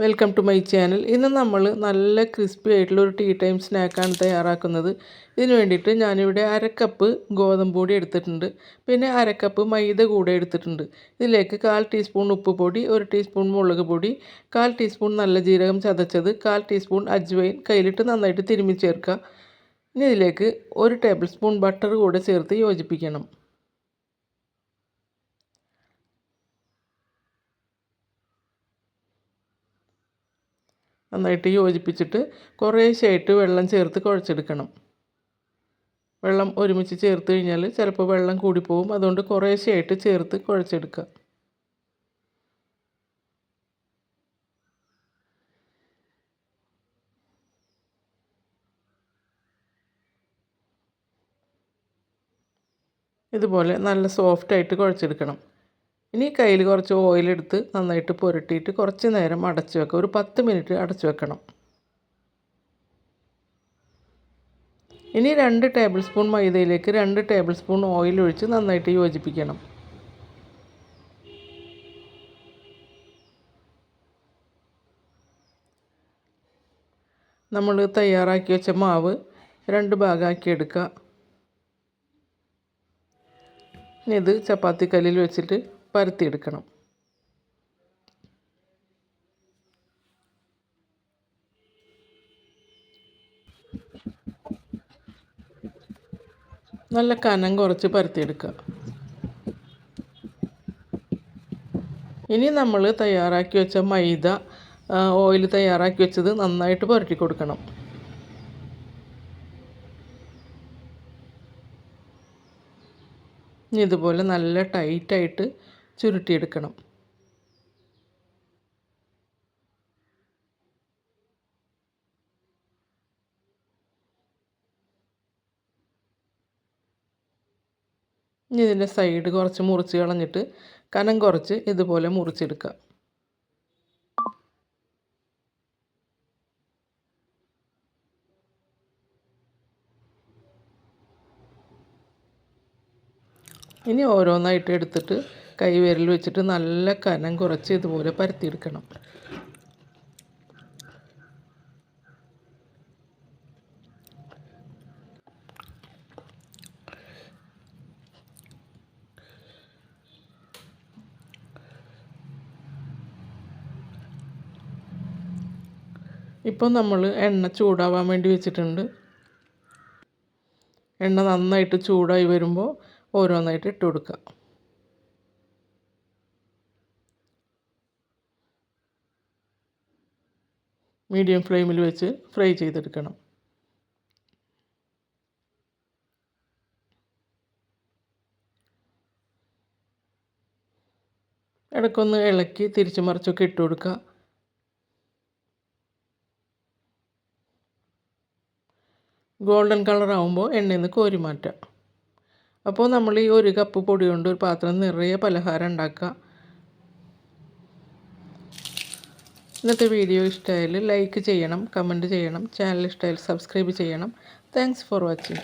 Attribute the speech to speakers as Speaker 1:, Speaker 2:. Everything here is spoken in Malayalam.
Speaker 1: വെൽക്കം ടു മൈ ചാനൽ ഇന്ന് നമ്മൾ നല്ല ക്രിസ്പി ആയിട്ടുള്ള ഒരു ടീ ടൈം സ്നാക്കാണ് തയ്യാറാക്കുന്നത്. ഇതിന് വേണ്ടിയിട്ട് ഞാനിവിടെ അരക്കപ്പ് ഗോതമ്പ് പൊടി എടുത്തിട്ടുണ്ട്. പിന്നെ അരക്കപ്പ് മൈദ കൂടെ എടുത്തിട്ടുണ്ട്. ഇതിലേക്ക് കാൽ ടീസ്പൂൺ ഉപ്പ് പൊടി ഒരു ടീസ്പൂൺ മുളക് പൊടി കാൽ ടീസ്പൂൺ നല്ല ജീരകം ചതച്ചത് കാൽ ടീസ്പൂൺ അജ്വൈൻ കയ്യിലിട്ട് നന്നായിട്ട് തിരുമ്മി ചേർക്കുക ഇനി ഇതിലേക്ക് ഒരു ടേബിൾ സ്പൂൺ ബട്ടർ കൂടെ ചേർത്ത് യോജിപ്പിക്കണം. നന്നായിട്ട് യോജിപ്പിച്ചിട്ട് കുറേശ്ശായിട്ട് വെള്ളം ചേർത്ത് കുഴച്ചെടുക്കണം. വെള്ളം ഒരുമിച്ച് ചേർത്ത് കഴിഞ്ഞാൽ ചിലപ്പോൾ വെള്ളം കൂടിപ്പോവും. അതുകൊണ്ട് കുറേശ്ശായിട്ട് ചേർത്ത് കുഴച്ചെടുക്കുക. ഇതുപോലെ നല്ല സോഫ്റ്റായിട്ട് കുഴച്ചെടുക്കണം. ഇനി കയ്യിൽ കുറച്ച് ഓയിലെടുത്ത് നന്നായിട്ട് പുരട്ടിയിട്ട് കുറച്ച് നേരം അടച്ചു വെക്കുക ഒരു പത്ത് മിനിറ്റ് അടച്ചു വെക്കണം. ഇനി രണ്ട് ടേബിൾ സ്പൂൺ മൈദയിലേക്ക് രണ്ട് ടേബിൾ സ്പൂൺ ഓയിൽ ഒഴിച്ച് നന്നായിട്ട് യോജിപ്പിക്കണം. നമ്മൾ തയ്യാറാക്കി വെച്ച മാവ് രണ്ട് ഭാഗമാക്കി എടുക്കുക. ഇനി ഇത് ചപ്പാത്തിക്കല്ലിൽ വെച്ചിട്ട് പരത്തിയെടുക്കണം നല്ല കനം കുറച്ച് പരത്തിയെടുക്കുക. ഇനി നമ്മൾ തയ്യാറാക്കി വെച്ച മൈദ ഓയിൽ തയ്യാറാക്കി വെച്ചത് നന്നായിട്ട് പുരട്ടി കൊടുക്കണം. ഇതുപോലെ നല്ല ടൈറ്റായിട്ട് ചുരുട്ടിയെടുക്കണം. ഇനി ഇതിന്റെ സൈഡ് കുറച്ച് മുറിച്ച് കളഞ്ഞിട്ട് കനം കുറച്ച് ഇതുപോലെ മുറിച്ചെടുക്കുക. ഇനി ഓരോന്നായിട്ട് എടുത്തിട്ട് കൈവിരൽ വെച്ചിട്ട് നല്ല കനം കുറച്ച് ഇതുപോലെ പരത്തിയെടുക്കണം. ഇപ്പോൾ നമ്മൾ എണ്ണ ചൂടാവാൻ വേണ്ടി വെച്ചിട്ടുണ്ട്. എണ്ണ നന്നായിട്ട് ചൂടായി വരുമ്പോൾ ഓരോന്നായിട്ട് ഇട്ട് കൊടുക്കുക മീഡിയം ഫ്ലെയിമിൽ വെച്ച് ഫ്രൈ ചെയ്തെടുക്കണം. ഇടയ്ക്കൊന്ന് ഇളക്കി തിരിച്ചു മറിച്ചൊക്കെ ഇട്ട് കൊടുക്കുക ഗോൾഡൻ കളർ ആകുമ്പോൾ എണ്ണയിൽ നിന്ന് കോരി മാറ്റാം. അപ്പോൾ നമ്മൾ ഈ ഒരു കപ്പ് പൊടി കൊണ്ട് ഒരു പാത്രം നിറയെ പലഹാരം ഉണ്ടാക്കുക. ഇന്നത്തെ വീഡിയോ ഇഷ്ടമായാൽ ലൈക്ക് ചെയ്യണം കമന്റ് ചെയ്യണം ചാനൽ ഇഷ്ടമായാൽ സബ്സ്ക്രൈബ് ചെയ്യണം. Thanks for watching